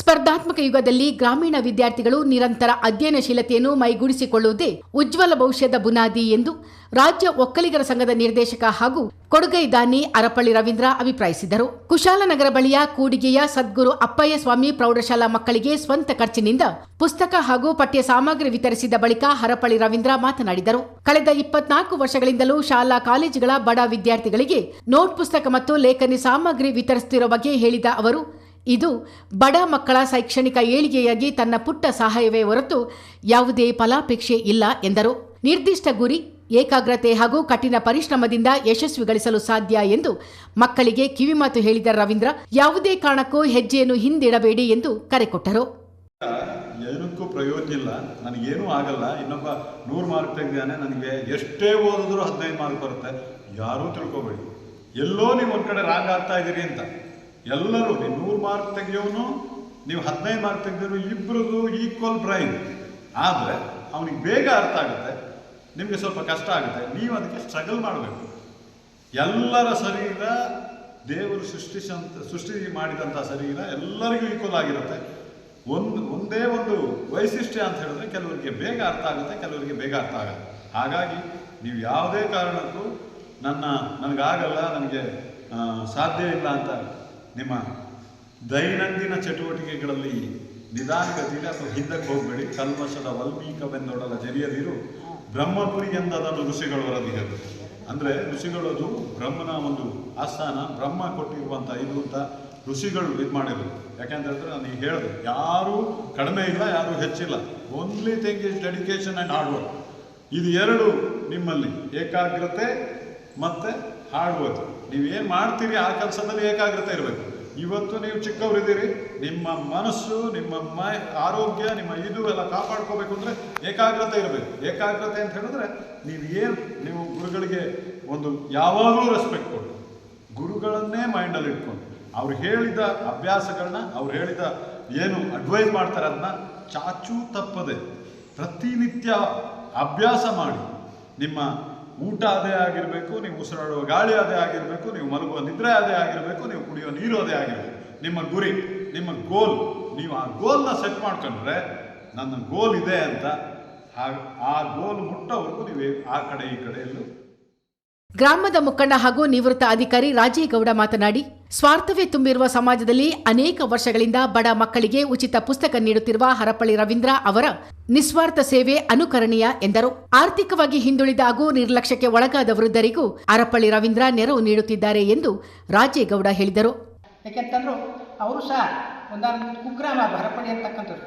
ಸ್ಪರ್ಧಾತ್ಮಕ ಯುಗದಲ್ಲಿ ಗ್ರಾಮೀಣ ವಿದ್ಯಾರ್ಥಿಗಳು ನಿರಂತರ ಅಧ್ಯಯನಶೀಲತೆಯನ್ನು ಮೈಗೂಡಿಸಿಕೊಳ್ಳುವುದೇ ಉಜ್ವಲ ಭವಿಷ್ಯದ ಬುನಾದಿ ಎಂದು ರಾಜ್ಯ ಒಕ್ಕಲಿಗರ ಸಂಘದ ನಿರ್ದೇಶಕ ಹಾಗೂ ಕೊಡುಗೈ ದಾನಿ ಅರಪಳ್ಳಿ ರವೀಂದ್ರ ಅಭಿಪ್ರಾಯಿಸಿದರು. ಕುಶಾಲನಗರ ಬಳಿಯ ಕೂಡಿಗೆಯ ಸದ್ಗುರು ಅಪ್ಪಯ್ಯ ಸ್ವಾಮಿ ಪ್ರೌಢಶಾಲಾ ಮಕ್ಕಳಿಗೆ ಸ್ವಂತ ಖರ್ಚಿನಿಂದ ಪುಸ್ತಕ ಹಾಗೂ ಪಠ್ಯ ಸಾಮಗ್ರಿ ವಿತರಿಸಿದ ಬಳಿಕ ಹರಪಳ್ಳಿ ರವೀಂದ್ರ ಮಾತನಾಡಿದರು. ಕಳೆದ ಇಪ್ಪತ್ನಾಲ್ಕು ವರ್ಷಗಳಿಂದಲೂ ಶಾಲಾ ಕಾಲೇಜುಗಳ ಬಡ ವಿದ್ಯಾರ್ಥಿಗಳಿಗೆ ನೋಟ್ ಪುಸ್ತಕ ಮತ್ತು ಲೇಖನಿ ಸಾಮಗ್ರಿ ವಿತರಿಸುತ್ತಿರುವ ಬಗ್ಗೆ ಹೇಳಿದ ಅವರು ಇದು ಬಡ ಮಕ್ಕಳ ಶೈಕ್ಷಣಿಕ ಏಳಿಗೆಯಾಗಿ ತನ್ನ ಪುಟ್ಟ ಸಹಾಯವೇ ಹೊರತು ಯಾವುದೇ ಫಲಾಪೇಕ್ಷೆ ಇಲ್ಲ ಎಂದರು. ನಿರ್ದಿಷ್ಟ ಗುರಿ, ಏಕಾಗ್ರತೆ ಹಾಗೂ ಕಠಿಣ ಪರಿಶ್ರಮದಿಂದ ಯಶಸ್ವಿ ಗಳಿಸಲು ಸಾಧ್ಯ ಎಂದು ಮಕ್ಕಳಿಗೆ ಕಿವಿಮಾತು ಹೇಳಿದ ರವೀಂದ್ರ, ಯಾವುದೇ ಕಾರಣಕ್ಕೂ ಹೆಜ್ಜೆಯನ್ನು ಹಿಂದಿಡಬೇಡಿ ಎಂದು ಕರೆ ಕೊಟ್ಟರು. ಏನಕ್ಕೂ ಪ್ರಯೋಜನ ಇಲ್ಲ. ನನಗೇನೂ ಆಗಲ್ಲ. ಇನ್ನೊಬ್ಬ ನೂರು ಮಾರ್ಕ್ ತೆಗೆದಾನೆ ನನಗೆ ಎಷ್ಟೇ ಓದಿದ್ರು ಹದಿನೈದು ಮಾರ್ಕ್ ಬರುತ್ತೆ. ಯಾರೂ ತಿಳ್ಕೊಬೇಡಿ. ಎಲ್ಲೋ ನೀವು ಒಂದು ಕಡೆ ರಾಂಗ್ ಆಗ್ತಾ ಇದ್ದೀರಿ ಅಂತ. ಎಲ್ಲರೂ ನೀವು ನೂರು ಮಾರ್ಕ್ ತೆಗೆಯೋನು, ನೀವು ಹದಿನೈದು ಮಾರ್ಕ್ ತೆಗೆದಿರೋ ಇಬ್ಬರದು ಈಕ್ವಲ್ ಬ್ರೈನ್ ಆದರೆ ಅವನಿಗೆ ಬೇಗ ಅರ್ಥ ಆಗುತ್ತೆ, ನಿಮಗೆ ಸ್ವಲ್ಪ ಕಷ್ಟ ಆಗುತ್ತೆ, ನೀವು ಅದಕ್ಕೆ ಸ್ಟ್ರಗಲ್ ಮಾಡಬೇಕು. ಎಲ್ಲರ ಶರೀರ ದೇವರು ಸೃಷ್ಟಿಸಂತ, ಸೃಷ್ಟಿ ಮಾಡಿದಂಥ ಶರೀರ ಎಲ್ಲರಿಗೂ ಈಕ್ವಲ್ ಆಗಿರುತ್ತೆ. ಒಂದು, ಒಂದೇ ಒಂದು ವೈಶಿಷ್ಟ್ಯ ಅಂತ ಹೇಳಿದ್ರೆ ಕೆಲವರಿಗೆ ಬೇಗ ಅರ್ಥ ಆಗುತ್ತೆ, ಕೆಲವರಿಗೆ ಬೇಗ ಅರ್ಥ ಆಗಲ್ಲ. ಹಾಗಾಗಿ ನೀವು ಯಾವುದೇ ಕಾರಣಕ್ಕೂ ನನ್ನ, ನನಗಾಗಲ್ಲ, ನನಗೆ ಸಾಧ್ಯ ಇಲ್ಲ ಅಂತ ನಿಮ್ಮ ದೈನಂದಿನ ಚಟುವಟಿಕೆಗಳಲ್ಲಿ ನಿಧಾನಗತಿಯಲ್ಲಿ ಅಥವಾ ಹಿಂದಕ್ಕೆ ಹೋಗಬೇಡಿ. ಕಲ್ಮಶದ ವಲ್ಮೀಕವೆಂದೊಡಲ ಜರಿಯದಿರು ಬ್ರಹ್ಮಪುರಿ ಎಂದದನ್ನು ಋಷಿಗಳು ವರದಿಗರು ಅಂದರೆ ಋಷಿಗಳದು ಬ್ರಹ್ಮನ ಒಂದು ಆಸ್ಥಾನ, ಬ್ರಹ್ಮ ಕೊಟ್ಟಿರುವಂಥ ಇದು ಅಂತ ಋಷಿಗಳು ಇದು ಮಾಡಿರೋದು ಯಾಕೆಂತ ಹೇಳಿದ್ರೆ ನಾನು ಈಗ ಹೇಳಿದೆ, ಯಾರೂ ಕಡಿಮೆ ಇಲ್ಲ, ಯಾರೂ ಹೆಚ್ಚಿಲ್ಲ. Only thing is dedication and hard work ಇದು ಎರಡು ನಿಮ್ಮಲ್ಲಿ, ಏಕಾಗ್ರತೆ ಮತ್ತು ಹಾರ್ಡ್ ನೀವೇನು ಮಾಡ್ತೀರಿ, ಆ ಕೆಲಸದಲ್ಲಿ ಏಕಾಗ್ರತೆ ಇರಬೇಕು. ಇವತ್ತು ನೀವು ಚಿಕ್ಕವರಿದ್ದೀರಿ, ನಿಮ್ಮ ಮನಸ್ಸು, ನಿಮ್ಮ ಮೈ, ಆರೋಗ್ಯ, ನಿಮ್ಮ ಇದು ಎಲ್ಲ ಕಾಪಾಡ್ಕೋಬೇಕು ಅಂದರೆ ಏಕಾಗ್ರತೆ ಇರಬೇಕು. ಏಕಾಗ್ರತೆ ಅಂತ ಹೇಳಿದ್ರೆ ನೀವು ಏನು, ನೀವು ಗುರುಗಳಿಗೆ ಒಂದು ಯಾವಾಗಲೂ ರೆಸ್ಪೆಕ್ಟ್ ಕೊಡಿ. ಗುರುಗಳನ್ನೇ ಮೈಂಡಲ್ಲಿ ಇಟ್ಕೊಂಡು. ಅವ್ರು ಹೇಳಿದ ಅಭ್ಯಾಸಗಳನ್ನ ಅವ್ರು ಹೇಳಿದ ಏನು ಅಡ್ವೈಸ್ ಮಾಡ್ತಾರೆ ಅದನ್ನ ಚಾಚೂ ತಪ್ಪದೆ ಪ್ರತಿನಿತ್ಯ ಅಭ್ಯಾಸ ಮಾಡಿ. ನಿಮ್ಮ ಊಟ ಅದೇ ಆಗಿರಬೇಕು, ನೀವು ಉಸಿರಾಡುವ ಗಾಳಿ ಅದೇ ಆಗಿರಬೇಕು, ನೀವು ಮಲಗುವ ನಿದ್ರೆ ಅದೇ ಆಗಿರಬೇಕು, ನೀವು ಕುಡಿಯುವ ನೀರು ಅದೇ ಆಗಿರಬೇಕು. ನಿಮ್ಮ ಗುರಿ, ನಿಮ್ಮ ಗೋಲ್ ನೀವು ಆ ಗೋಲ್ನ ಸೆಟ್ ಮಾಡ್ಕೊಂಡ್ರೆ ನನ್ನ ಗೋಲ್ ಇದೆ ಅಂತ, ಆ- ಗೋಲ್ ಮುಟ್ಟೋವರೆಗೂ ನೀವು ಆ ಕಡೆ, ಈ ಕಡೆ ಎಲ್ಲೂ ಗ್ರಾಮದ ಮುಖಂಡ ಹಾಗೂ ನಿವೃತ್ತ ಅಧಿಕಾರಿ ರಾಜೇಗೌಡ ಮಾತನಾಡಿ, ಸ್ವಾರ್ಥವೇ ತುಂಬಿರುವ ಸಮಾಜದಲ್ಲಿ ಅನೇಕ ವರ್ಷಗಳಿಂದ ಬಡ ಮಕ್ಕಳಿಗೆ ಉಚಿತ ಪುಸ್ತಕ ನೀಡುತ್ತಿರುವ ಹರಪಳ್ಳಿ ರವೀಂದ್ರ ಅವರ ನಿಸ್ವಾರ್ಥ ಸೇವೆ ಅನುಕರಣೀಯ ಎಂದರು. ಆರ್ಥಿಕವಾಗಿ ಹಿಂದುಳಿದ ಹಾಗೂ ನಿರ್ಲಕ್ಷ್ಯಕ್ಕೆ ಒಳಗಾದ ವೃದ್ಧರಿಗೂ ಹರಪಳ್ಳಿ ರವೀಂದ್ರ ನೆರವು ನೀಡುತ್ತಿದ್ದಾರೆ ಎಂದು ರಾಜೇಗೌಡ ಹೇಳಿದರು. ಅವರು ಸಹ ಕುಗ್ರಾಮ ಹರಪಳ್ಳಿ ಅಂತಕ್ಕಂಥದ್ದು.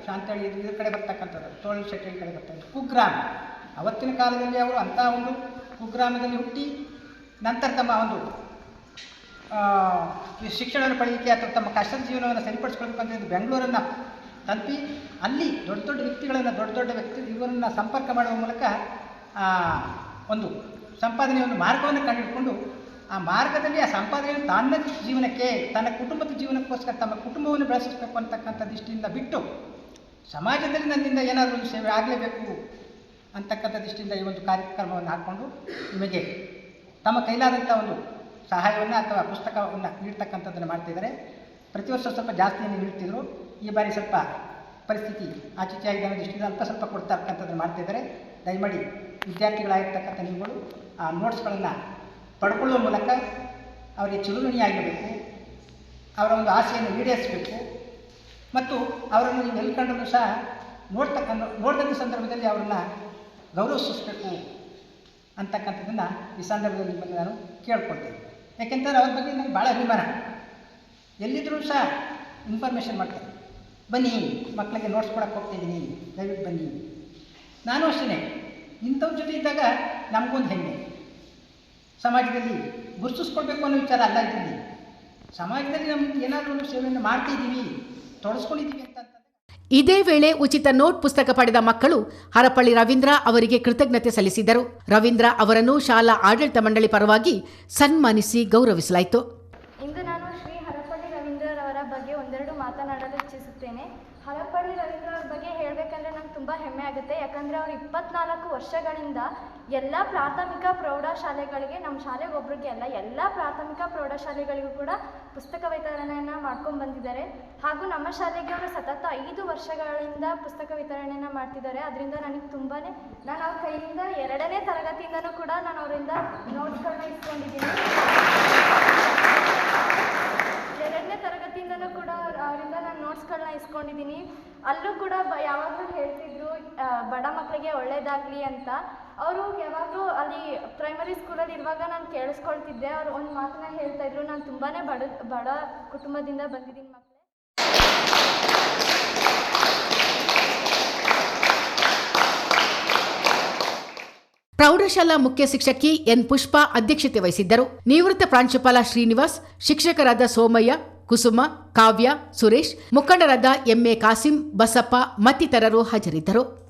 ಇದ್ರ ಕಡೆ ಬರ್ತಕ್ಕಂಥದ್ದು. ಶೆಟ್ಟಿ ಕಡೆ ಕುಗ್ರಾಮ. ಅವತ್ತಿನ ಕಾಲದಲ್ಲಿ ಅವರು ಅಂಥ ಒಂದು ಕುಗ್ರಾಮದಲ್ಲಿ ಹುಟ್ಟಿ ನಂತರ ತಮ್ಮ ಒಂದು ಶಿಕ್ಷಣವನ್ನು ಪಡೆಯಲಿಕ್ಕೆ ಅಥವಾ ತಮ್ಮ ಕಷ್ಟದ ಜೀವನವನ್ನು ಸರಿಪಡಿಸ್ಕೊಳ್ಬೇಕಂತ ಬೆಂಗಳೂರನ್ನು ತಲುಪಿ, ಅಲ್ಲಿ ದೊಡ್ಡ ದೊಡ್ಡ ವ್ಯಕ್ತಿಗಳನ್ನು, ದೊಡ್ಡ ದೊಡ್ಡ ವ್ಯಕ್ತಿ, ಇವರನ್ನು ಸಂಪರ್ಕ ಮಾಡುವ ಮೂಲಕ ಒಂದು ಸಂಪಾದನೆಯ ಒಂದು ಮಾರ್ಗವನ್ನು ಕಂಡುಹಿಡ್ಕೊಂಡು, ಆ ಮಾರ್ಗದಲ್ಲಿ ಆ ಸಂಪಾದನೆಯನ್ನು ತನ್ನ ಜೀವನಕ್ಕೆ, ತನ್ನ ಕುಟುಂಬದ ಜೀವನಕ್ಕೋಸ್ಕರ ತಮ್ಮ ಕುಟುಂಬವನ್ನು ಬೆಳೆಸಬೇಕು ಅಂತಕ್ಕಂಥ ದೃಷ್ಟಿಯಿಂದ ಬಿಟ್ಟು, ಸಮಾಜದಲ್ಲಿ ನನ್ನಿಂದ ಏನಾದರೂ ಒಂದು ಸೇವೆ ಆಗಲೇಬೇಕು ಅಂತಕ್ಕಂಥ ದೃಷ್ಟಿಯಿಂದ ಈ ಒಂದು ಕಾರ್ಯಕ್ರಮವನ್ನು ಹಾಕ್ಕೊಂಡು ನಿಮಗೆ ತಮ್ಮ ಕೈಲಾದಂಥ ಒಂದು ಸಹಾಯವನ್ನು ಅಥವಾ ಪುಸ್ತಕವನ್ನು ನೀಡ್ತಕ್ಕಂಥದ್ದನ್ನು ಮಾಡ್ತಿದ್ದಾರೆ ಪ್ರತಿ ವರ್ಷ ಸ್ವಲ್ಪ ಜಾಸ್ತಿಯನ್ನು ನೀಡ್ತಿದ್ರು. ಈ ಬಾರಿ ಸ್ವಲ್ಪ ಪರಿಸ್ಥಿತಿ ಆಚೀಚೆ ಆಗಿದೆ ಅನ್ನೋ ದೃಷ್ಟಿಯಿಂದ ಅಲ್ಪ ಸ್ವಲ್ಪ ಕೊಡ್ತಕ್ಕಂಥದ್ದನ್ನು ಮಾಡ್ತಿದ್ದಾರೆ ದಯಮಾಡಿ ವಿದ್ಯಾರ್ಥಿಗಳಾಗಿರ್ತಕ್ಕಂಥ ನೀವುಗಳು ಆ ನೋಟ್ಸ್ಗಳನ್ನು ಪಡ್ಕೊಳ್ಳುವ ಮೂಲಕ ಅವರಿಗೆ ಚಿರುಣಿಯಾಗಿರಬೇಕು ಅವರ ಒಂದು ಆಸೆಯನ್ನು ಈಡೇರಿಸಬೇಕು. ಮತ್ತು ಅವರನ್ನು ನೀವು ಎಲ್ಲಿ ಸಹ ನೋಡ್ತಕ್ಕಂಥ ನೋಡಿದಂಥ ಸಂದರ್ಭದಲ್ಲಿ ಅವರನ್ನು ಗೌರವಿಸಬೇಕು. ಅಂತಕ್ಕಂಥದ್ದನ್ನು ಈ ಸಂದರ್ಭದಲ್ಲಿ ನಿಮ್ಮನ್ನು ನಾನು ಕೇಳ್ಕೊಳ್ತೇನೆ. ಯಾಕೆಂತಂದ್ರೆ ಅವ್ರ ಬಗ್ಗೆ ನನಗೆ ಭಾಳ ಅಭಿಮಾನ. ಎಲ್ಲಿದ್ದರೂ ಸಹ ಇನ್ಫಾರ್ಮೇಷನ್ ಮಾಡ್ತಾರೆ. ಬನ್ನಿ, ಮಕ್ಕಳಿಗೆ ನೋಟ್ಸ್ ಕೊಡಕ್ಕೆ ಹೋಗ್ತಿದ್ದೀನಿ ದಯವಿಟ್ಟು ಬನ್ನಿ. ನಾನು ಅಷ್ಟೇ ಇಂಥವ್ರ ಜೊತೆ ಇದ್ದಾಗ ನಮಗೊಂದು ಹೆಮ್ಮೆ. ಸಮಾಜದಲ್ಲಿ ಗುರುತಿಸ್ಕೊಳ್ಬೇಕು ಅನ್ನೋ ವಿಚಾರ ಅಲ್ಲ ಇದ್ದೀನಿ ಸಮಾಜದಲ್ಲಿ ನಮ್ಗೆ ಏನಾದರೂ ಒಂದು ಸೇವೆಯನ್ನು ಮಾಡ್ತಿದ್ದೀವಿ, ತೊಡಸ್ಕೊಂಡಿದ್ದೀವಿ ಅಂತ ಇದೇ ವೇಳೆ ಉಚಿತ ನೋಟ್ ಪುಸ್ತಕ ಪಡೆದ ಮಕ್ಕಳು ಹರಪಳ್ಳಿ ರವೀಂದ್ರ ಅವರಿಗೆ ಕೃತಜ್ಞತೆ ಸಲ್ಲಿಸಿದರು. ರವೀಂದ್ರ ಅವರನ್ನು ಶಾಲಾ ಆಡಳಿತ ಮಂಡಳಿ ಪರವಾಗಿ ಸನ್ಮಾನಿಸಿ ಗೌರವಿಸಲಾಯಿತು ಇಂದು ನಾನು ಶ್ರೀ ಹರಪಳ್ಳಿ ರವೀಂದ್ರರವರ ಬ ಬಗ್ಗೆ ಒಂದೆರಡು ಮಾತನಾಡಲು ಇಚ್ಛಿಸುತ್ತೇನೆ. ಹರಪಳ್ಳಿ ರವೀಂದ್ರ ಅವ್ರ ಬಗ್ಗೆ ಹೇಳಬೇಕಂದ್ರೆ ನಂಗೆ ತುಂಬ ಹೆಮ್ಮೆ ಆಗುತ್ತೆ. ಯಾಕಂದರೆ ಅವ್ರು ಇಪ್ಪತ್ನಾಲ್ಕು ವರ್ಷಗಳಿಂದ ಎಲ್ಲ ಪ್ರಾಥಮಿಕ ಪ್ರೌಢಶಾಲೆಗಳಿಗೆ ನಮ್ಮ ಶಾಲೆಗೆ ಒಬ್ರಿಗೆ ಅಲ್ಲ, ಎಲ್ಲ ಪ್ರಾಥಮಿಕ ಪ್ರೌಢಶಾಲೆಗಳಿಗೂ ಕೂಡ ಪುಸ್ತಕ ವಿತರಣೆಯನ್ನು ಮಾಡ್ಕೊಂಡು ಬಂದಿದ್ದಾರೆ. ಹಾಗೂ ನಮ್ಮ ಶಾಲೆಗೆ ಅವರು ಸತತ ಐದು ವರ್ಷಗಳಿಂದ ಪುಸ್ತಕ ವಿತರಣೆಯನ್ನು ಮಾಡ್ತಿದ್ದಾರೆ. ಅದರಿಂದ ನನಗೆ ತುಂಬಾ ನಾನು ಅವ್ರ ಕೈಯಿಂದ ಎರಡನೇ ತರಗತಿಯಿಂದನೂ ಕೂಡ ನಾನು ಅವರಿಂದ ನೋಟ್ಸ್ಗಳನ್ನ ಇಸ್ಕೊಂಡಿದ್ದೀನಿ ಎರಡನೇ ತರಗತಿಯಿಂದನೂ ಕೂಡ ಅವರಿಂದ ನಾನು ನೋಟ್ಸ್ಗಳನ್ನ ಇಸ್ಕೊಂಡಿದ್ದೀನಿ. ಅಲ್ಲೂ ಕೂಡ ಬ ಯಾವಾಗಲೂ ಹೇಳ್ತಿದ್ರು ಬಡ ಮಕ್ಕಳಿಗೆ ಒಳ್ಳೇದಾಗಲಿ ಅಂತ. ಅವರು ಯಾವಾಗಲೂ ಅಲ್ಲಿ ಪ್ರೈಮರಿ ಸ್ಕೂಲಲ್ಲಿ ಇರುವಾಗ ನಾನು ಕೇಳಿಸ್ಕೊಳ್ತಿದ್ದೆ. ಅವ್ರು ಒಂದು ಮಾತನ್ನ ಹೇಳ್ತಾ ಇದ್ರು. ನಾನು ತುಂಬಾ ಬಡ ಬಡ ಕುಟುಂಬದಿಂದ ಬಂದಿದ್ದೀನಿ ಮಕ್ಕಳೇ ಪ್ರೌಢಶಾಲಾ ಮುಖ್ಯ ಶಿಕ್ಷಕಿ ಎನ್ ಪುಷ್ಪಾ ಅಧ್ಯಕ್ಷತೆ ವಹಿಸಿದ್ದರು. ನಿವೃತ್ತ ಪ್ರಾಂಶುಪಾಲ ಶ್ರೀನಿವಾಸ್, ಶಿಕ್ಷಕರಾದ ಸೋಮಯ್ಯ ಕುಸುಮ ಕಾವ್ಯ ಸುರೇಶ್ ಮುಖಂಡರಾದ ಎಂಎ ಕಾಸಿಂ ಬಸಪ್ಪ ಮತ್ತಿತರರು ಹಾಜರಿದ್ದರು.